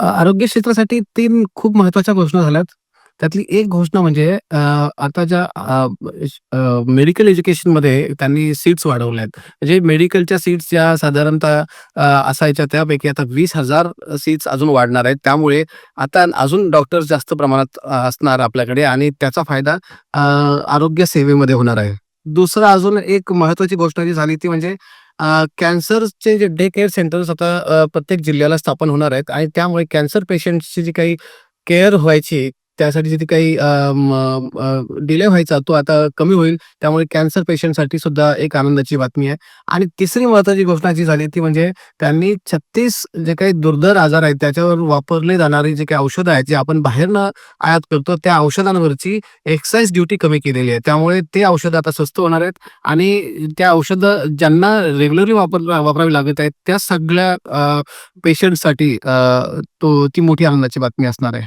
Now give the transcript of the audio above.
आरोग्य क्षेत्रासाठी तीन खूप महत्त्वाच्या घोषणा झाल्यात. त्यातली एक घोषणा म्हणजे अ, आता ज्या मेडिकल एज्युकेशनमध्ये त्यांनी सीट्स वाढवल्या आहेत. म्हणजे मेडिकलच्या सीट्स ज्या साधारणतः अ, असायच्या त्यापैकी आता वीस हजार सीट्स अजून वाढणार आहेत. त्यामुळे आता अजून डॉक्टर्स जास्त प्रमाणात अ, असणार आपल्याकडे आणि त्याचा फायदा अ, आरोग्य सेवेमध्ये होणार आहे. दुसरं अजून एक महत्वाची गोष्ट जी झाली ती म्हणजे अ, कॅन्सरचे जे डे केअर सेंटर्स आता अ, प्रत्येक जिल्ह्याला स्थापन होणार आहेत आणि त्यामुळे कॅन्सर पेशंट्सची जी काही केअर व्हायची, त्यासाठी जिथे काही डिले व्हायचा तो आता कमी होईल. त्यामुळे कॅन्सर पेशंटसाठी सुद्धा एक आनंदाची बातमी आहे. आणि तिसरी महत्वाची घोषणा जी झाली ती म्हणजे त्यांनी 36 जे काही दुर्धर आजार आहेत त्याच्यावर वापरले जाणारी जे काही औषधं आहेत, जे आपण बाहेरनं आयात करतो, त्या औषधांवरची एक्साईज ड्युटी कमी केलेली आहे. त्यामुळे ते औषधं आता स्वस्त होणार आहेत आणि त्या औषधं ज्यांना रेग्युलरली वापर वापरावी लागत आहेत, त्या सगळ्या पेशंटसाठी तो ती मोठी आनंदाची बातमी असणार आहे.